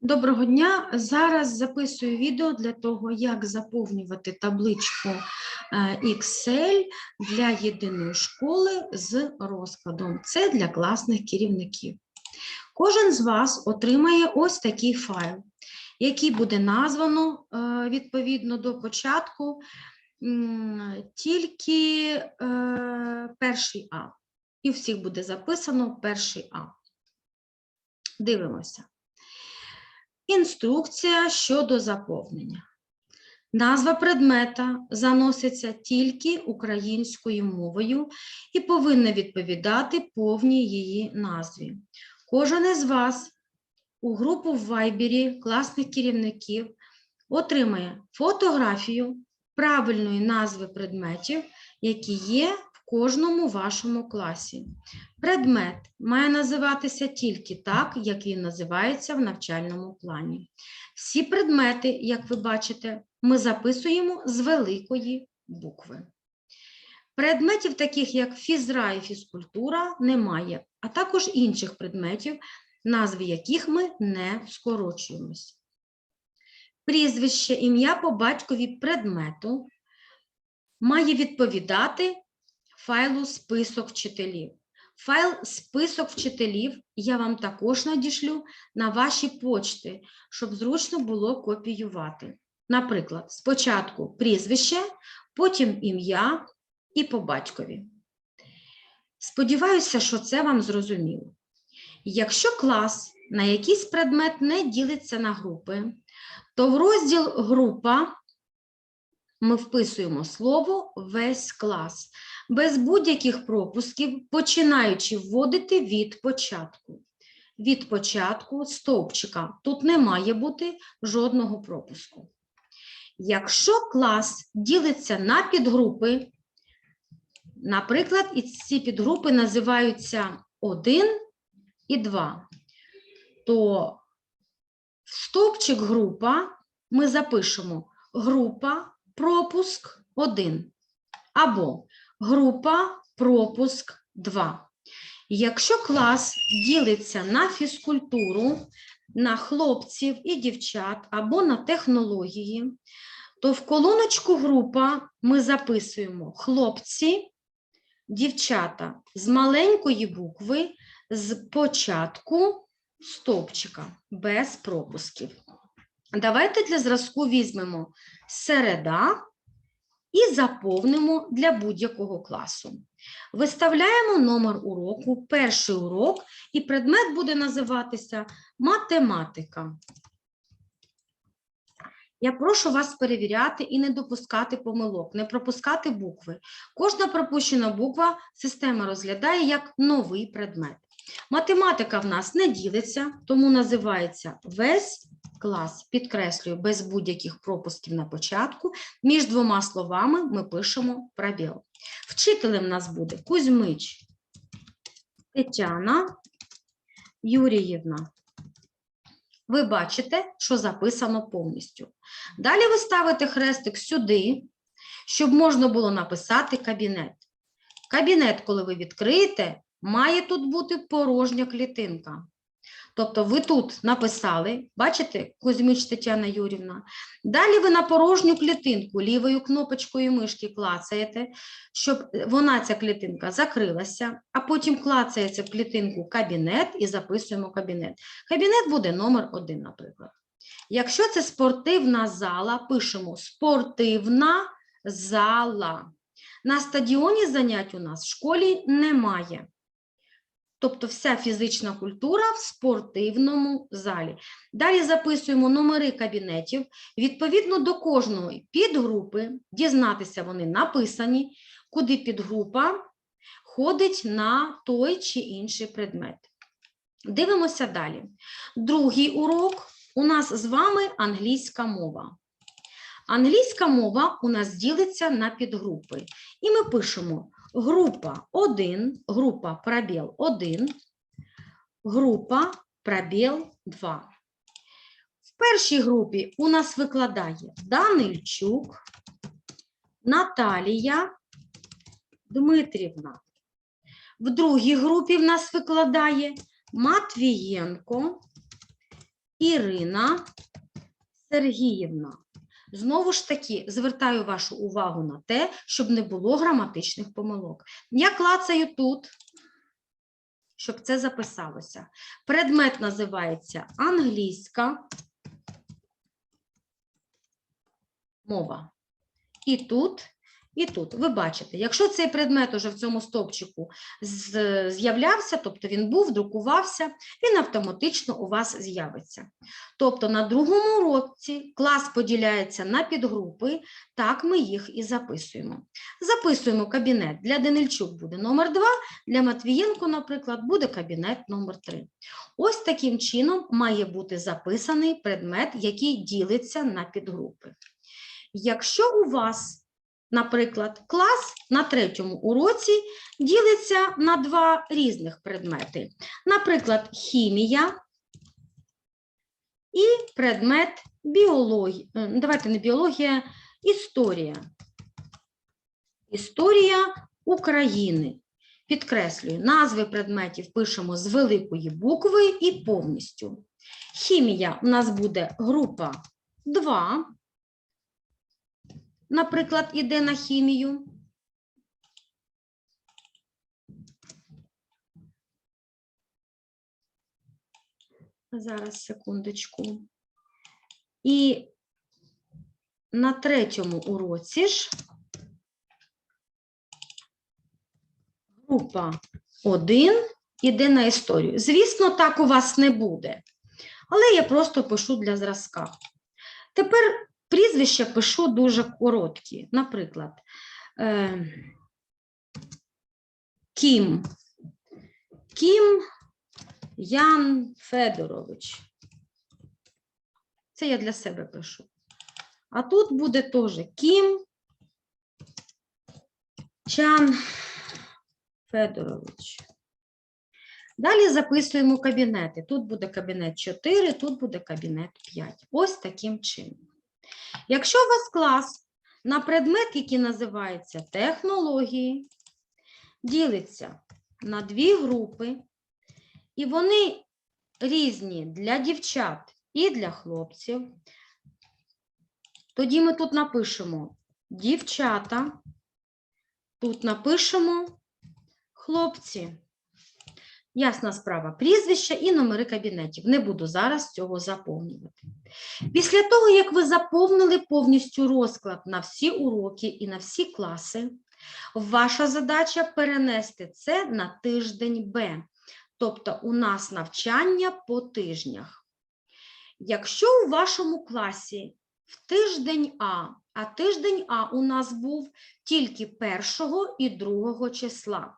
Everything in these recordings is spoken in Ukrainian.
Доброго дня! Зараз записую відео для того, як заповнювати табличку е, Excel для єдиної школи з розкладом. Це для класних керівників. Кожен з вас отримає ось такий файл, який буде названо е, відповідно до початку тільки е, перший А. І всіх буде записано перший А. Дивимося. Інструкція щодо заповнення. Назва предмета заноситься тільки українською мовою і повинна відповідати повній її назві. Кожен із вас у групу в Вайбері класних керівників отримає фотографію правильної назви предметів, які є кожному вашому класі. Предмет має називатися тільки так, як він називається в навчальному плані. Всі предмети, як ви бачите, ми записуємо з великої букви. Предметів, таких як фізра і фізкультура, немає, а також інших предметів, назви яких ми не скорочуємось. Прізвище, ім'я по батькові предмету має відповідати файлу список вчителів. Файл список вчителів я вам також надішлю на ваші почти, щоб зручно було копіювати. Наприклад, спочатку прізвище, потім ім'я і по батькові. Сподіваюся, що це вам зрозуміло. Якщо клас на якийсь предмет не ділиться на групи, то в розділ група ми вписуємо слово весь клас без будь-яких пропусків, починаючи вводити від початку. Від початку стовпчика тут не має бути жодного пропуску. Якщо клас ділиться на підгрупи, наприклад, і ці підгрупи називаються 1 і 2, то в стовпчик група ми запишемо група пропуск 1 або група пропуск 2. Якщо клас ділиться на фізкультуру, на хлопців і дівчат або на технології, то в колоночку група ми записуємо хлопці, дівчата з маленької букви з початку стовпчика без пропусків. Давайте для зразку візьмемо середа і заповнимо для будь-якого класу. Виставляємо номер уроку, перший урок, і предмет буде називатися математика. Я прошу вас перевіряти і не допускати помилок, не пропускати букви. Кожна пропущена буква система розглядає як новий предмет. Математика в нас не ділиться, тому називається весь клас. Підкреслюю, без будь-яких пропусків на початку. Між двома словами ми пишемо пробіл. Вчителем в нас буде Кузьмич Тетяна Юріївна. Ви бачите, що записано повністю. Далі ви ставите хрестик сюди, щоб можна було написати кабінет. Кабінет, коли ви відкриєте, має тут бути порожня клітинка. Тобто ви тут написали, бачите, Кузьмич Тетяна Юрівна. Далі ви на порожню клітинку лівою кнопочкою мишки клацаєте, щоб вона, ця клітинка, закрилася, а потім клацається в клітинку кабінет і записуємо кабінет. Кабінет буде номер один, наприклад. Якщо це спортивна зала, пишемо спортивна зала. На стадіоні занять у нас в школі немає. Тобто вся фізична культура в спортивному залі. Далі записуємо номери кабінетів. Відповідно до кожної підгрупи, дізнатися вони написані, куди підгрупа ходить на той чи інший предмет. Дивимося далі. Другий урок у нас з вами англійська мова. Англійська мова у нас ділиться на підгрупи. І ми пишемо група 1, група пробіл 1, група пробіл 2. В першій групі у нас викладає Данильчук, Наталія Дмитрівна. В другій групі в нас викладає Матвієнко Ірина Сергіївна. Знову ж таки, звертаю вашу увагу на те, щоб не було граматичних помилок. Я клацаю тут, щоб це записалося. Предмет називається англійська мова. І тут, і тут. Ви бачите, якщо цей предмет уже в цьому стовпчику з'являвся, тобто він був, друкувався, він автоматично у вас з'явиться. Тобто на другому уроці клас поділяється на підгрупи, так ми їх і записуємо. Записуємо кабінет. Для Денильчук буде номер 2, для Матвієнко, наприклад, буде кабінет номер 3. Ось таким чином має бути записаний предмет, який ділиться на підгрупи. Якщо у вас, наприклад, клас на третьому уроці ділиться на два різних предмети, наприклад, хімія і предмет біологія. Давайте не біологія, історія. Історія України. Підкреслюю, назви предметів пишемо з великої букви і повністю. Хімія у нас буде група 2. Наприклад, іде на хімію. Зараз, секундочку. І на третьому уроці ж група 1 іде на історію. Звісно, так у вас не буде, але я просто пишу для зразка. Тепер прізвища пишу дуже короткі. Наприклад, е, Кім. Кім Ян Федорович. Це я для себе пишу. А тут буде теж Кім Чан Федорович. Далі записуємо кабінети. Тут буде кабінет 4, тут буде кабінет 5. Ось таким чином. Якщо у вас клас на предмет, який називається технології, ділиться на дві групи, і вони різні для дівчат і для хлопців, тоді ми тут напишемо дівчата, тут напишемо хлопці. Ясна справа, прізвища і номери кабінетів. Не буду зараз цього заповнювати. Після того, як ви заповнили повністю розклад на всі уроки і на всі класи, ваша задача перенести це на тиждень Б. Тобто у нас навчання по тижнях. Якщо у вашому класі в тиждень А, а тиждень А у нас був тільки 1 і 2 числа.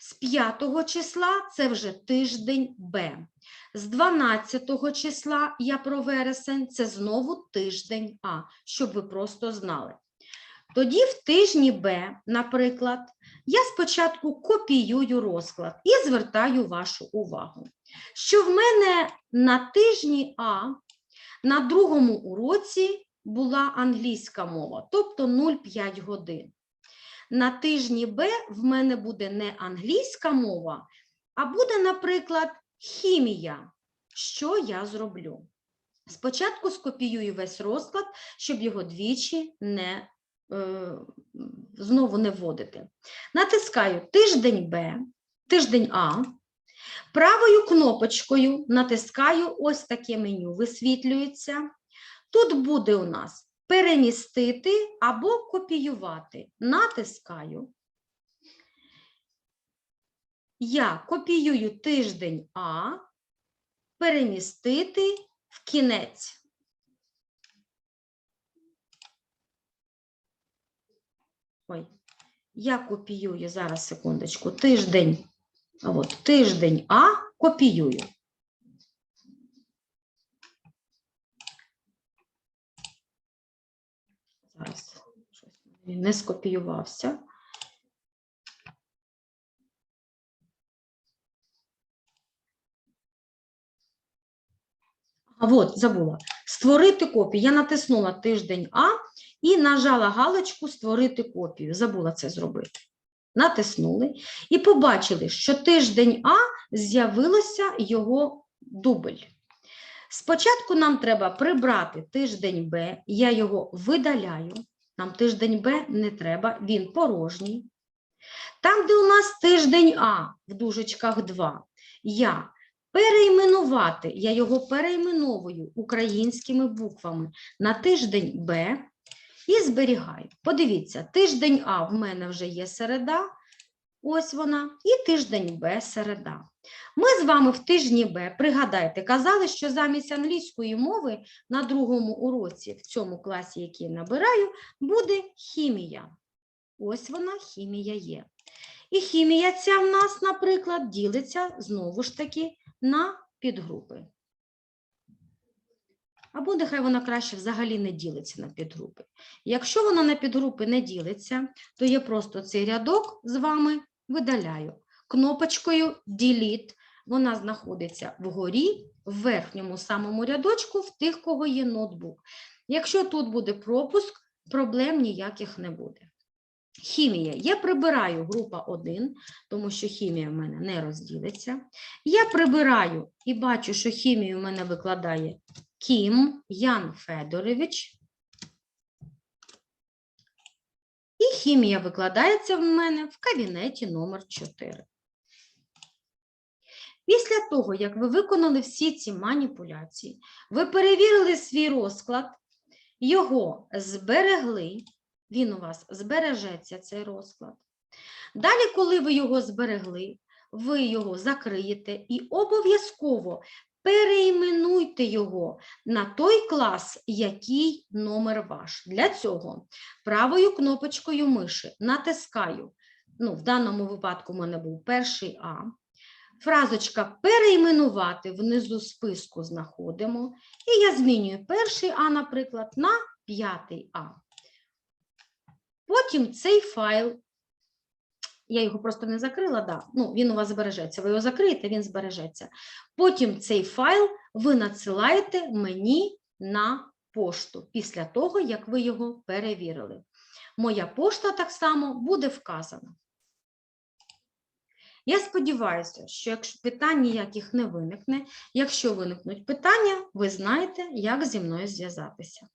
З 5 числа це вже тиждень Б. З 12 числа я про вересень це знову тиждень А, щоб ви просто знали. Тоді в тижні Б, наприклад, я спочатку копіюю розклад і звертаю вашу увагу, що в мене на тижні А на другому уроці була англійська мова, тобто 0,5 годин. На тижні Б в мене буде не англійська мова, а буде, наприклад, хімія. Що я зроблю? Спочатку скопіюю весь розклад, щоб його двічі не, е, знову не вводити. Натискаю тиждень Б, тиждень А. Правою кнопочкою натискаю ось таке меню, висвітлюється. Тут буде у нас перемістити або копіювати. Натискаю. Я копіюю тиждень А, перемістити в кінець. Ой, я копіюю зараз секундочку. Тиждень, от тиждень А копіюю. Щось він не скопіювався. А от забула. Створити копію. Я натиснула тиждень А і нажала галочку Створити копію. Забула це зробити. Натиснули і побачили, що тиждень А з'явилося його дубль. Спочатку нам треба прибрати тиждень Б, я його видаляю. Нам тиждень Б не треба, він порожній. Там, де у нас тиждень А в дужечках 2, я перейменувати, я його перейменовую українськими буквами на тиждень Б і зберігаю. Подивіться, тиждень А в мене вже є середа, ось вона, і тиждень Б середа. Ми з вами в тижні Б, пригадайте, казали, що замість англійської мови на другому уроці, в цьому класі, який набираю, буде хімія. Ось вона, хімія є. І хімія ця в нас, наприклад, ділиться знову ж таки на підгрупи. Або нехай вона краще взагалі не ділиться на підгрупи. Якщо вона на підгрупи не ділиться, то я просто цей рядок з вами видаляю. Кнопочкою Delete вона знаходиться вгорі, в верхньому самому рядочку, в тих, кого є ноутбук. Якщо тут буде пропуск, проблем ніяких не буде. Хімія. Я прибираю група 1, тому що хімія в мене не розділиться. Я прибираю і бачу, що хімію в мене викладає Кім Ян Федорович. І хімія викладається в мене в кабінеті номер 4. Після того, як ви виконали всі ці маніпуляції, ви перевірили свій розклад, його зберегли, він у вас збережеться, цей розклад. Далі, коли ви його зберегли, ви його закриєте і обов'язково перейменуйте його на той клас, який номер ваш. Для цього правою кнопочкою миші натискаю, ну, в даному випадку в мене був перший А, фразочка перейменувати внизу списку знаходимо, і я змінюю перший А, наприклад, на п'ятий А. Потім цей файл, я його просто не закрила, да, ну, він у вас збережеться. Ви його закриєте, він збережеться. Потім цей файл ви надсилаєте мені на пошту після того, як ви його перевірили. Моя пошта так само буде вказана. Я сподіваюся, що якщо питань ніяких не виникне, якщо виникнуть питання, ви знаєте, як зі мною зв'язатися.